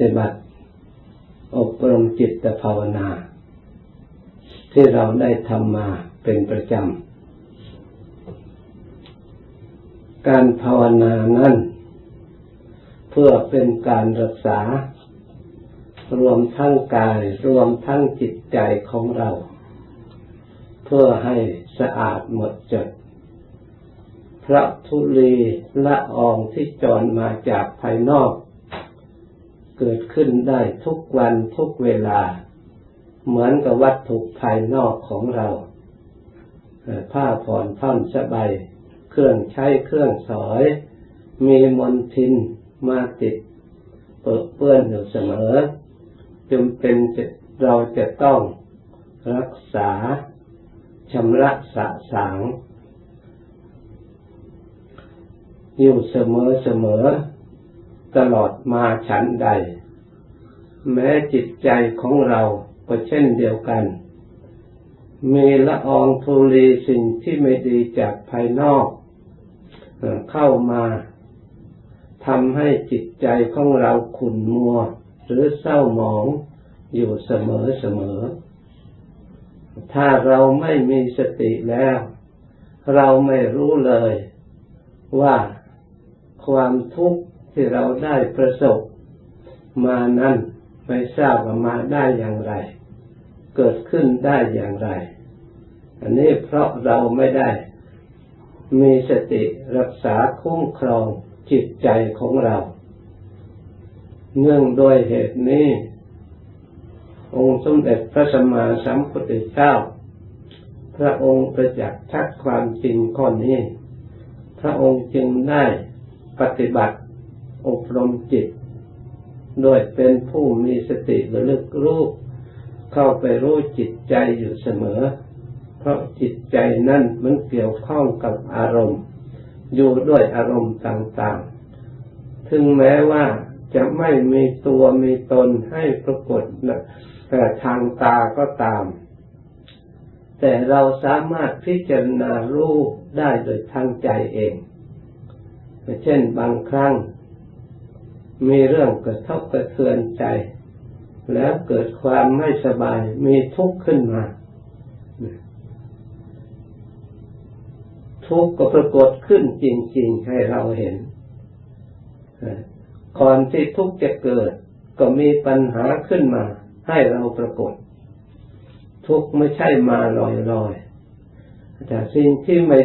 ฏิบัติ อบรมจิตภาวนา ที่เราได้ทำมาเป็นประจำ การภาวนานั้น เพื่อเป็นการรักษา รวมทั้งกายรวมทั้งจิตใจของเรา เพื่อให้สะอาดหมดจดพระทุลีละอองที่จรมาจากภายนอก เกิดขึ้นได้ทุกวันทุกเวลา เหมือนกับวัตถุภายนอกของเราผ้าผ่อนท่อนสบายเครื่องใช้เครื่องสอย มีมลทินมาติดเปื้อเปื้อนอยู่เสมอจำเป็นเราจะต้องรักษาชำระสะสางอยู่เสมอเสมอ ตลอดมาฉันใด แม้จิตใจของเราก็เช่นเดียวกัน มีละอองธุลีสิ่งที่ไม่ดีจากภายนอกเข้ามาทำให้จิตใจของเราขุ่นมัว หรือเศร้าหมองอยู่เสมอเสมอ ถ้าเราไม่มีสติแล้ว เราไม่รู้เลยว่าความทุกข์ ที่เราได้ประสบมานั้นไม่ทราบว่ามาได้อย่างไร เกิดขึ้นได้อย่างไร อันนี้เพราะเราไม่ได้ มีสติรักษาคุ้มครองจิตใจของเรา เนื่องโดยเหตุนี้ องค์สมเด็จพระสัมมาสัมพุทธเจ้า พระองค์ประจักษ์ชัดความจริงข้อนี้ พระองค์จึงได้ปฏิบัติ อบรมจิต โดยเป็นผู้มีสติระลึกรู้เข้าไปรู้จิตใจอยู่เสมอ เพราะจิตใจนั่นมันเกี่ยวข้องกับอารมณ์ อยู่ด้วยอารมณ์ต่างๆ ถึงแม้ว่าจะไม่มีตัวมีตนให้ปรากฏแต่ทางตาก็ตาม แต่เราสามารถพิจารณารู้ได้โดยทางใจเอง เช่นบางครั้ง มีเรื่องกระทบกระเทือนใจ แล้วเกิดความไม่สบาย มีทุกข์ขึ้นมา ทุกข์ก็ปรากฏขึ้นจริง ๆ ให้เราเห็น ก่อนที่ทุกข์จะเกิด ก็มีปัญหาขึ้นมา ให้เราปรากฏ ทุกข์ไม่ใช่มาลอยๆแต่สิ่งที่ไม่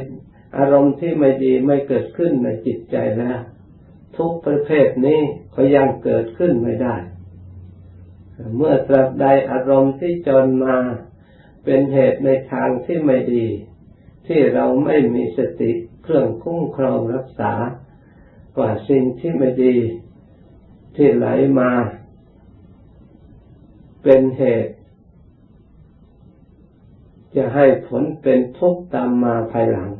อารมณ์ที่ไม่ดีไม่เกิดขึ้นในจิตใจแล้วทุกประเภทนี้ ก็ยังเกิดขึ้นไม่ได้ เมื่อตราบใดอารมณ์ที่จนมาเป็นเหตุในทางที่ไม่ดี ที่เราไม่มีสติเครื่องคุ้มครองรักษา กว่าสิ่งที่ไม่ดี ที่ไหลมา เป็นเหตุ จะให้ผลเป็นทุกข์ตามมาภายหลัง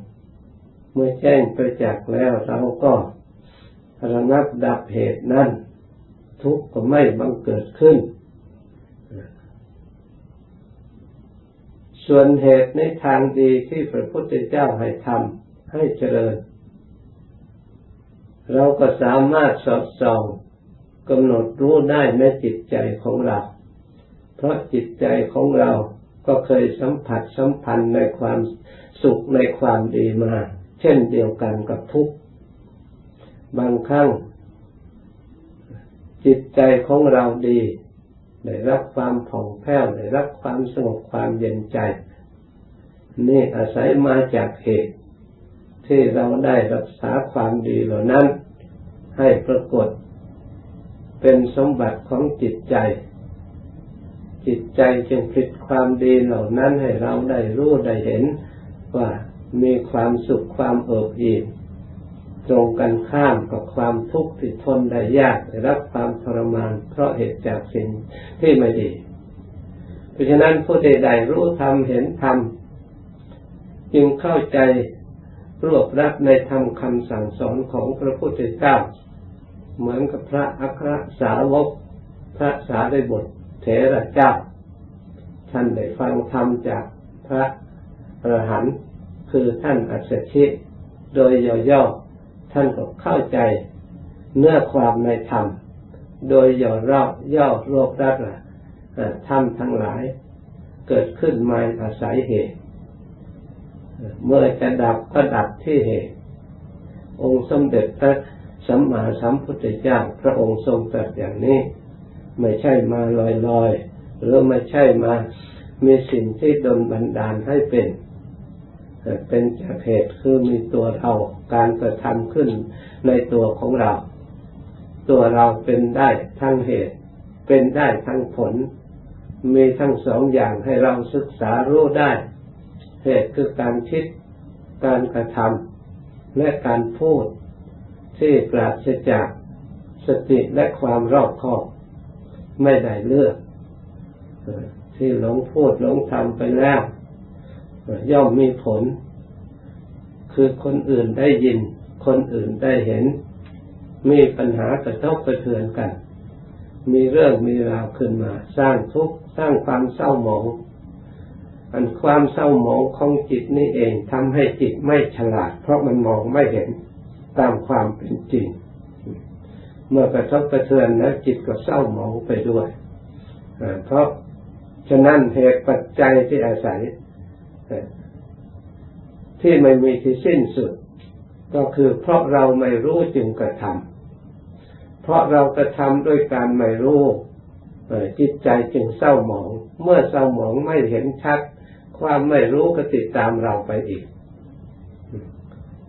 เมื่อแจ้งประจักษ์แล้วเราก็ ระงับดับเหตุนั้น ทุกข์ก็ไม่บังเกิดขึ้น ส่วนเหตุในทางดีที่พระพุทธเจ้าให้ทำให้เจริญ เราก็สามารถสอดส่องกำหนดรู้ได้ในจิตใจของเรา เพราะจิตใจของเราก็เคยสัมผัสสัมพันธ์ในความสุขในความดีมา เช่นเดียวกันกับทุกข์ บางครั้งจิตใจของเราดีได้รับความผ่องแผ้วได้รับความสงบความเย็นใจ นี่อาศัยมาจากเหตุ ที่เราได้รักษาความดีเหล่านั้น ให้ปรากฏ เป็นสมบัติของจิตใจ จิตใจจึงผลิตความดีเหล่านั้นให้เราได้รู้ได้เห็นว่ามีความสุขความเอิบอิ่ม ตรงกันข้ามกับความทุกข์ที่ทนได้ยากได้รับความทรมานเพราะเหตุจากสิ่งที่ไม่ดี เพราะฉะนั้นผู้ใดๆรู้ธรรมเห็นธรรมจึงเข้าใจรวบรัดในธรรมคำสั่งสอนของพระพุทธเจ้า เหมือนกับพระอัครสาวก พระสารีบุตรเถระเจ้า ท่านได้ฟังธรรมจากพระอรหันต์คือท่านอัศชิโดยย่อๆ ท่านก็เข้าใจเนื้อความในธรรม โดยย่อรอบย่อโรครัดละทำทั้งหลาย เกิดขึ้นมาอาศัยเหตุ เมื่อจะดับก็ดับที่เหตุ องค์สมเด็จพระสัมมาสัมพุทธเจ้าพระองค์ทรงตรัสอย่างนี้ ไม่ใช่มาลอยๆ หรือไม่ใช่มามีสิ่งที่ดลบันดาลให้เป็น เป็นจากเหตุคือมีตัวเราการกระทำขึ้นในตัวของเรา ตัวเราเป็นได้ทั้งเหตุ เป็นได้ทั้งผล มีทั้งสองอย่างให้เราศึกษารู้ได้ เหตุคือการคิด การกระทำและการพูด ที่ปราศจากสติและความรอบคอบไม่ได้เลือก ที่หลงพูดหลงทำไปแล้ว ย่อมมีผล คือคนอื่นได้ยิน คนอื่นได้เห็น มีปัญหากระทบกระเทือนกัน มีเรื่องมีราวขึ้นมา สร้างทุกข์สร้างความเศร้าหมองอันความเศร้าหมองของจิตนี่เองทำให้จิตไม่ฉลาด เพราะมันมองไม่เห็นตามความเป็นจริง เมื่อกระทบกระเทือนแล้วจิตก็เศร้าหมองไปด้วยเพราะฉะนั้นเหตุปัจจัยที่อาศัย ที่ไม่มีที่สิ้นสุด ก็คือเพราะเราไม่รู้จึงกระทำเพราะเรากระทำด้วยการไม่รู้จิตใจจึงเศร้าหมอง เมื่อเศร้าหมองไม่เห็นชัด ความไม่รู้ก็ติดตามเราไปอีก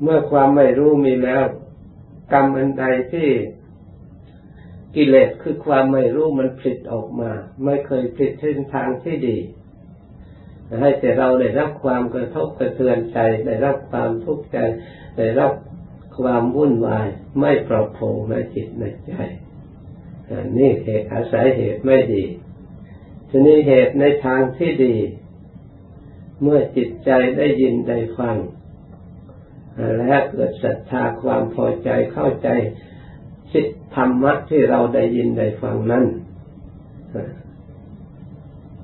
เมื่อความไม่รู้มีแล้ว กรรมอันใดที่กิเลสคือความไม่รู้มันผลิตออกมา ไม่เคยผลิตเส้นทางที่ดี ให้แต่เราได้รับความกระทบกระเทือนใจ ได้รับความทุกข์ใจ ได้รับความวุ่นวาย ไม่ปลอดโปร่งในจิตในใจนี่เหตุอาศัยเหตุไม่ดี ทีนี้เหตุในทางที่ดี เมื่อจิตใจได้ยินได้ฟัง และเกิดศรัทธาความพอใจเข้าใจสิธรรมะที่เราได้ยินได้ฟังนั้น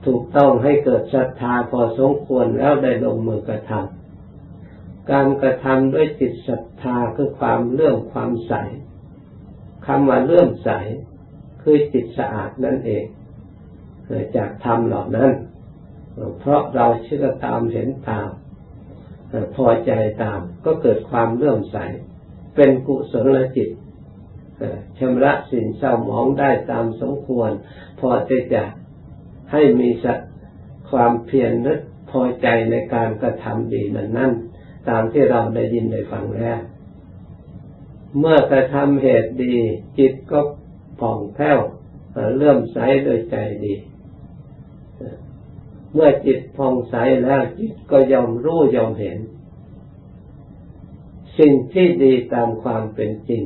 ถูกต้องให้เกิดศรัทธาพอสมควรแล้วได้ลงมือกระทำการกระทำด้วยจิตศรัทธาคือความเลื่อมความใสคำว่าเลื่อมใสคือจิตสะอาดนั่นเองจากธรรมเหล่านั้น เพราะเราเชื่อตามเห็นตามพอใจตามก็เกิดความเลื่อมใส เป็นกุศลจิตชำระสิ่งเศร้าหมองได้ตามสมควร พอจะจะ ให้มีสัตความเพียรนึกพอใจในการกระทำดีนั้นนั่นตามที่เราได้ยินได้ฟังแล้ว เมื่อกระทำเหตุดี จิตก็ผ่องแผ้วเลื่อมใสโดยใจดี เมื่อจิตผ่องใสแล้วจิตก็ยอมรู้ยอมเห็น สิ่งที่ดีตามความเป็นจริง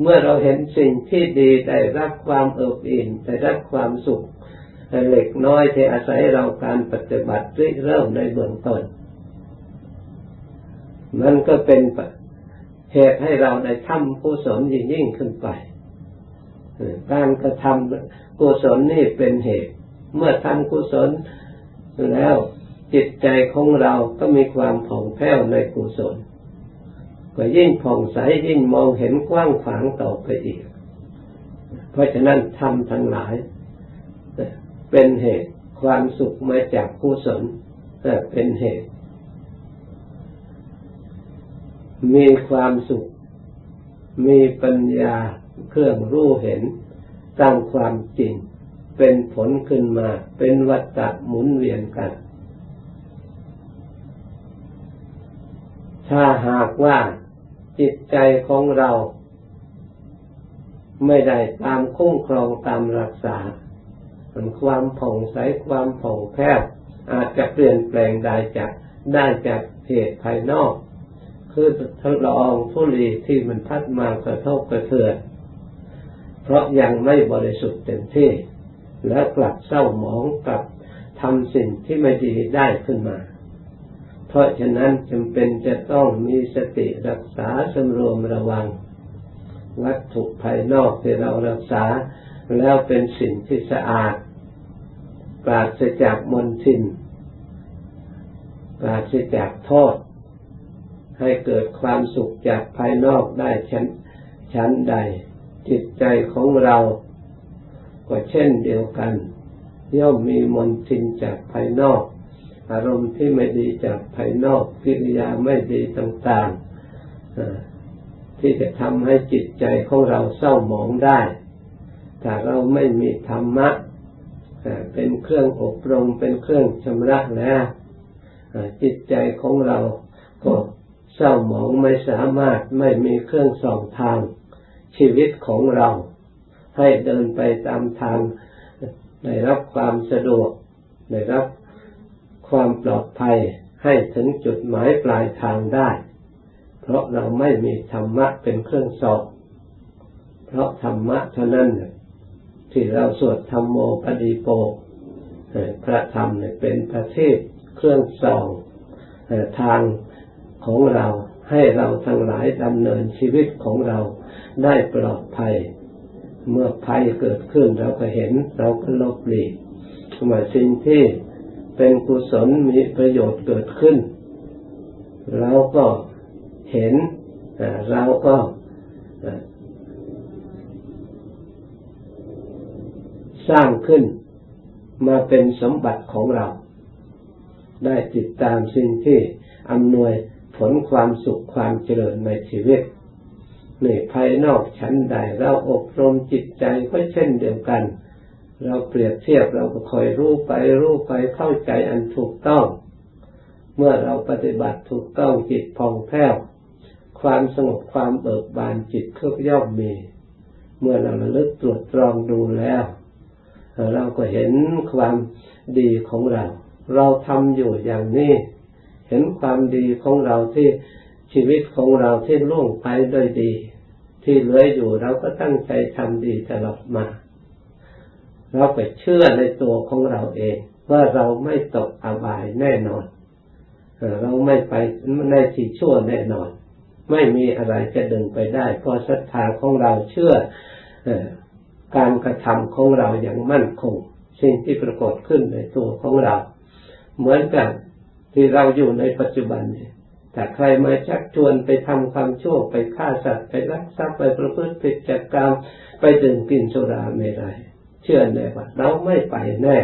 เมื่อเราเห็นสิ่งที่ดีได้รับความเอิบอิ่มได้รับความสุข เล็กน้อยที่อาศัยเราการปฏิบัติเริ่มในเบื้องต้นมันก็เป็นเหตุให้เราได้ทำกุศลยิ่งยิ่งขึ้นไป การกระทำกุศลนี่เป็นเหตุ เมื่อทำกุศลแล้วจิตใจของเราก็มีความผ่องแผ้วในกุศล ก็ยิ่งผ่องใสยิ่งมองเห็นกว้างขวางต่อไปอีก เพราะฉะนั้นทำทั้งหลาย เป็นเหตุ ความสุขมาจากกุศลเป็นเหตุ มีความสุข มีปัญญาเครื่องรู้เห็นตามความจริง เป็นผลขึ้นมา เป็นวัฏฏะหมุนเวียนกัน ถ้าหากว่าจิตใจของเรา ไม่ได้ตามคุ้มครองตามรักษา ความผ่องใสความผ่องแผ้วอาจจะเปลี่ยนแปลงได้จากได้จากเหตุภายนอก คือทดลองทุลีที่มันพัดมากระทบกระเทือนเพราะยังไม่บริสุทธิ์เต็มที่ แล้วกลับเศร้าหมองกลับทำสิ่งที่ไม่ดีได้ขึ้นมา เพราะฉะนั้นจำเป็นจะต้องมีสติรักษาสำรวมระวัง วัตถุภายนอกที่เรารักษาแล้วเป็นสิ่งที่สะอาด ปราศจากมนทิน ปราศจากโทษ ให้เกิดความสุขจากภายนอกได้ชั้นชั้นใด จิตใจของเรา ก็เช่นเดียวกัน ย่อมมีมนทินจากภายนอก อารมณ์ที่ไม่ดีจากภายนอกกิริยาไม่ดีต่างๆที่จะทำให้จิตใจของเราเศร้าหมองได้ ถ้าเราไม่มีธรรมะ เป็นเครื่องอบรมเป็นเครื่องชำระแล้วจิตใจของเราก็เศร้าหมองไม่สามารถไม่มีเครื่องส่องทางชีวิตของเรา ให้เดินไปตามทางได้รับความสะดวกได้รับความปลอดภัยให้ถึงจุดหมายปลายทางได้ เพราะเราไม่มีธรรมะเป็นเครื่องสอบ เพราะธรรมะเท่านั้น ที่เราสวดธรรมโมปฏิโปพระธรรมเนี่ยเป็นประเทศเครื่องส่องทางของเราให้เราทั้งหลายดำเนินชีวิตของเราได้ปลอดภัย เมื่อภัยเกิดขึ้นเราก็เห็นเราก็ลบหลีกหมายสิ่งที่เป็นกุศลมีประโยชน์เกิดขึ้น เราก็เห็นเราก็ สร้างขึ้นมาเป็นสมบัติของเรา ได้ติดตามสิ่งที่อำนวยผลความสุขความเจริญในชีวิตนี่ภายนอกชั้นใดเราอบรมจิตใจก็เช่นเดียวกัน เราเปรียบเทียบเราก็คอยรู้ไปรู้ไปเข้าใจอันถูกต้อง เมื่อเราปฏิบัติถูกต้องจิตผ่องแผ้วความสงบความเบิกบานจิตเครือบย่อมมี เมื่อเราระลึกตรวจตรองดูแล้ว เราก็เห็นความดีของเรา เราทำอยู่อย่างนี้ เห็นความดีของเราที่ชีวิตของเราที่ล่วงไปโดยดี ที่เหลืออยู่เราก็ตั้งใจทำดีตลอดมา เราไปเชื่อในตัวของเราเอง ว่าเราไม่ตกอบายแน่นอน เราไม่ไปในที่ชั่วแน่นอน ไม่มีอะไรจะดึงไปได้เพราะศรัทธาของเราเชื่อ การกระทำของเราอย่างมั่นคงสิ่งที่ปรากฏขึ้นในตัวของเรา เหมือนกันที่เราอยู่ในปัจจุบันเนี่ยแต่ใครมาชักชวนไปทำความชั่วไปฆ่าสัตว์ไปรักทรัพย์ไปประพฤติผิดจัดกรรมไปดื่มกินสุราไม่ได้เชื่อแน่ว่าเราไม่ไปแน่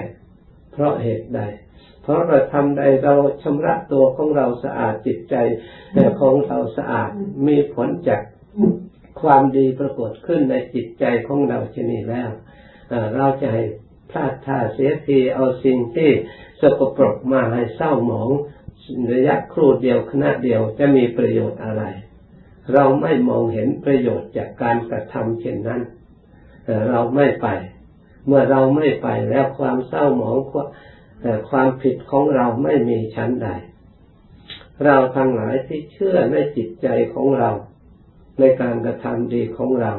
เพราะเหตุใด เพราะเราทำใดเราชำระตัวของเราสะอาดจิตใจของเราสะอาดมีผลจาก ความดีปรากฏขึ้นในจิตใจของเราชนีแล้วเราจะให้พลาดท่าเสียทีเอาสิ่งที่สกปรกมาให้เศร้าหมองระยะครู่เดียวขณะเดียวจะมีประโยชน์อะไร เราไม่มองเห็นประโยชน์จากการกระทำเช่นนั้นเราไม่ไป เมื่อเราไม่ไปแล้วความเศร้าหมองความผิดของเราไม่มีชั้นใด เราทั้งหลายที่เชื่อในจิตใจของเรา ในการกระทำดีของเรา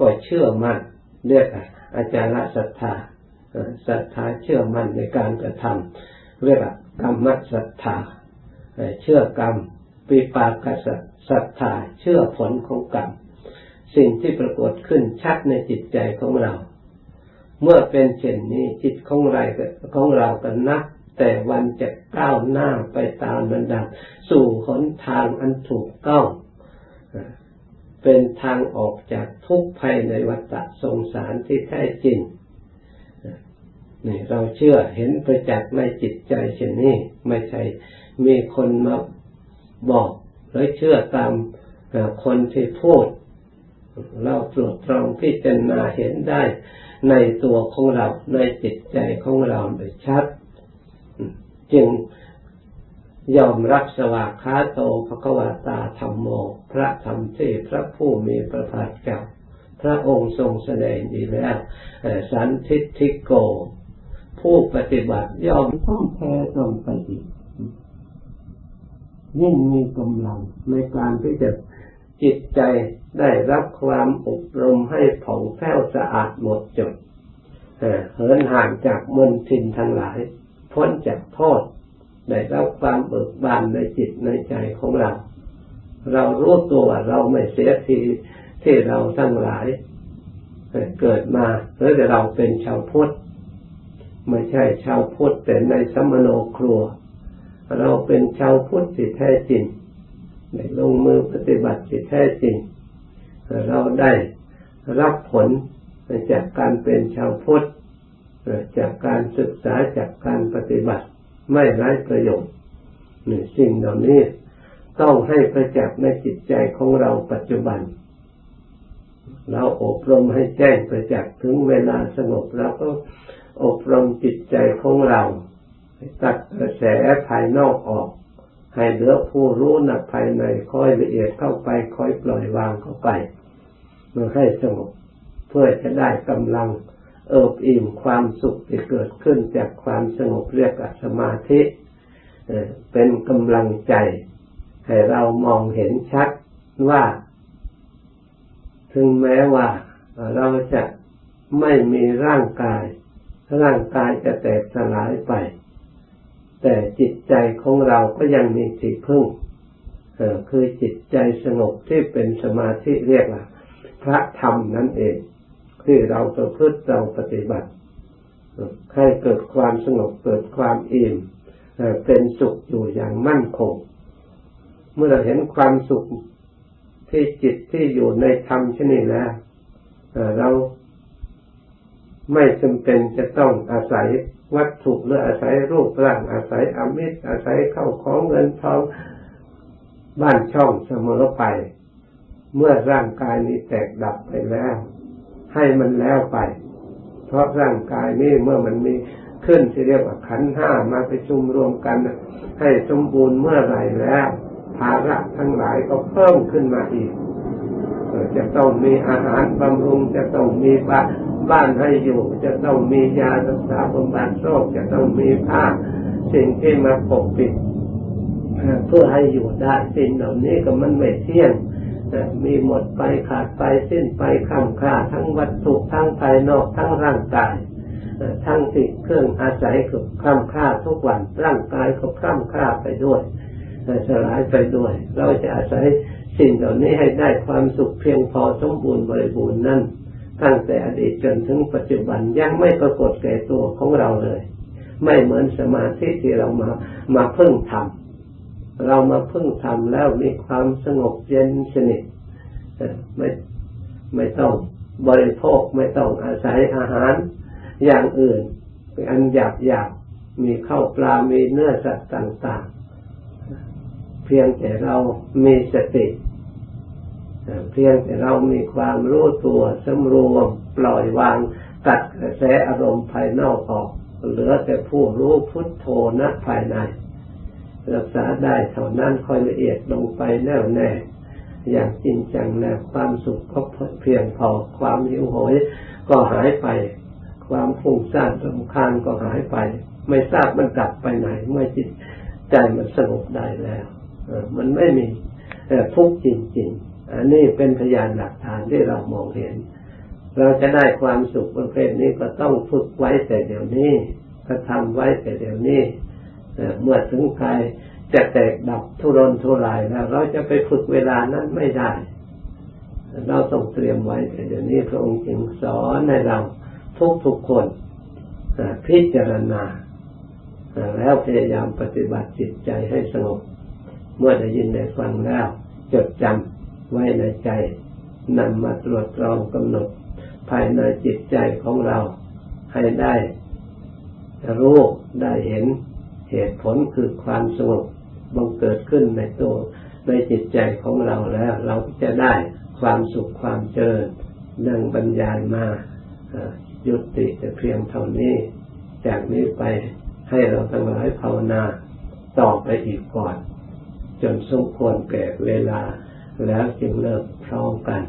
ก็เชื่อมั่นเรียกอาจารย์ศรัทธาศรัทธาเชื่อมั่นในการกระทำเรียกกรรมศรัทธาเชื่อกรรมปิปากศรัทธาเชื่อผลของกรรมสิ่งที่ปรากฏขึ้นชัดในจิตใจของเรา เมื่อเป็นเช่นนี้จิตของเราของเราก็นับแต่วันจะก้าวหน้าไปตามระดับสู่หนทางอันถูกต้อง เป็นทางออกจากทุกข์ภายในวัฏสงสารที่แท้จริงนี่เราเชื่อเห็นประจักษ์ในจิตใจเช่นนี้ไม่ใช่มีคนมาบอกหรือเชื่อตามคนที่พูด เราตรวจตรองพิจารณาเห็นได้ในตัวของเราในจิตใจของเราโดยชัด จึง ยอมรับสวากขาโตภควตาธรรมโม พระธรรมเทพระผู้มีพระภาคเจ้าพระองค์ทรงแสดงดีแล้วสันทิทิโก ผู้ปฏิบัติยอมต้องแพ้ต้องปฏิยิ่งมีกำลังในการที่จะจิตใจได้รับความอบรมให้ผ่องแผ้วสะอาดหมดจดเหินห่างจากมลทินทั้งหลาย พ้นจากโทษ ได้รับความเบิกบานในจิตในใจของเรา เรารู้ตัวเราไม่เสียทีที่เราทั้งหลาย เกิดมาหรือเราเป็นชาวพุทธไม่ใช่ชาวพุทธแต่ในสมโนครัว เราเป็นชาวพุทธที่แท้จริงในลงมือปฏิบัติที่แท้จริง เราได้รับผลจากการเป็นชาวพุทธจากการศึกษาจากการปฏิบัติ ไม่ไร้ประโยชน์นี่สิ่งเหล่านี้ต้องให้ประจักษ์ในจิตใจของเราปัจจุบัน เราอบรมให้แจ้งประจักษ์ถึงเวลาสงบแล้วก็อบรมจิตใจของเราตัดกระแสภายนอกออก ให้เหลือผู้รู้นักภายในค่อยละเอียดเข้าไปค่อยปล่อยวางเข้าไปเมื่อให้สงบเพื่อจะได้กำลัง เอิบอิ่มความสุขที่เกิดขึ้นจากความสงบเรียกสมาธิเป็นกำลังใจ ให้เรามองเห็นชัดว่า ถึงแม้ว่าเราจะไม่มีร่างกาย ร่างกายจะแตกสลายไป แต่จิตใจของเราก็ยังมีที่พึ่งคือจิตใจสงบที่เป็นสมาธิเรียกว่าพระธรรมนั่นเอง ที่เราประพฤติเราปฏิบัติให้เกิดความสงบเกิดความอิ่มเป็นสุขอยู่อย่างมั่นคง เมื่อเราเห็นความสุขที่จิตที่อยู่ในธรรมชนิดแล้วเราไม่จำเป็นจะต้องอาศัยวัตถุหรืออาศัยรูปร่างอาศัยอมิตรอาศัยเข้าของเงินทองบ้านช่องเสมอไป เมื่อร่างกายนี้แตกดับไปแล้ว ให้มันแล้วไป เพราะร่างกายนี้เมื่อมันมีขึ้นที่เรียกว่าขันห้ามาไปชุมรวมกัน ให้สมบูรณ์เมื่อไรแล้วภาระทั้งหลายก็เพิ่มขึ้นมาอีกจะต้องมีอาหารบำรุงจะต้องมีบ้านบ้านให้อยู่ จะต้องมียารักษาบำบัดโรคจะต้องมีผ้าสิ่งที่มาปกปิดเพื่อให้อยู่ได้สิ่งเหล่านี้ก็มันไม่เที่ยง มีหมดไปขาดไปสิ้นไปค้ำค่าทั้งวัตถุทั้งภายนอกทั้งร่างกายทั้งสิ่งเครื่องอาศัยก็ค้ำค่าทุกวันร่างกายก็ค้ำค่าไปด้วยสลายไปด้วย เราจะอาศัยสิ่งเหล่านี้ให้ได้ความสุขเพียงพอสมบูรณ์บริบูรณ์นั่นตั้งแต่อดีตจนถึงปัจจุบันยังไม่ปรากฏแก่ตัวของเราเลย ไม่เหมือนสมาธิที่เรามามาเพึ่งทำ เรามาพึ่งทำแล้วมีความสงบเย็นสนิทไม่ไม่ต้องบริโภคไม่ต้องอาศัยอาหารอย่างอื่นเป็นอันหยาบหยาบมีข้าวปลา มีเนื้อสัตว์ต่าง ๆ เพียงแต่เรามีสติ เพียงแต่เรามีความรู้ตัวสำรวมปล่อยวางตัดกระแสอารมณ์ภายนอกออก เหลือแต่ผู้รู้พุทโธนะภายใน รักษาได้เท่านั้นค่อยละเอียดลงไปแน่วแน่อย่างจริงจังแล้วความสุขก็เพียงพอความหิวโหยก็หายไป ความฟุ้งซ่านรำคาญก็หายไป ไม่ทราบมันกลับไปไหน เมื่อจิตใจมันสงบได้แล้วมันไม่มีทุกข์จริงๆอันนี้เป็นพยานหลักฐานที่เรามองเห็น เราจะได้ความสุขประเภทนี้ก็ต้องฝึกไว้แต่เดี๋ยวนี้กระทำไว้แต่เดี๋ยวนี้ เมื่อถึงกายจะแตกดับทุรนทุรายแล้ว เราจะไปฝึกเวลานั้นไม่ได้ เราต้องเตรียมไว้แต่เดี๋ยวนี้พระองค์จึงสอนให้เราทุกทุกคนพิจารณา แล้วพยายามปฏิบัติจิตใจให้สงบ เมื่อได้ยินได้ฟังแล้ว จดจำไว้ในใจนำมาตรวจตรองกำหนด ภายในจิตใจของเรา ให้ได้รู้ได้เห็น เหตุผลคือความสงบบังเกิดขึ้นในตัวในจิตใจของเราแล้ว เราจะได้ความสุขความเจริญดังบรรยายมายุติแต่เพียงเท่านี้ จากนี้ไปให้เราทั้งหลายภาวนาต่อไปอีกก่อน จนสมควรแก่เวลาแล้วจึงเลิกพร้อมกัน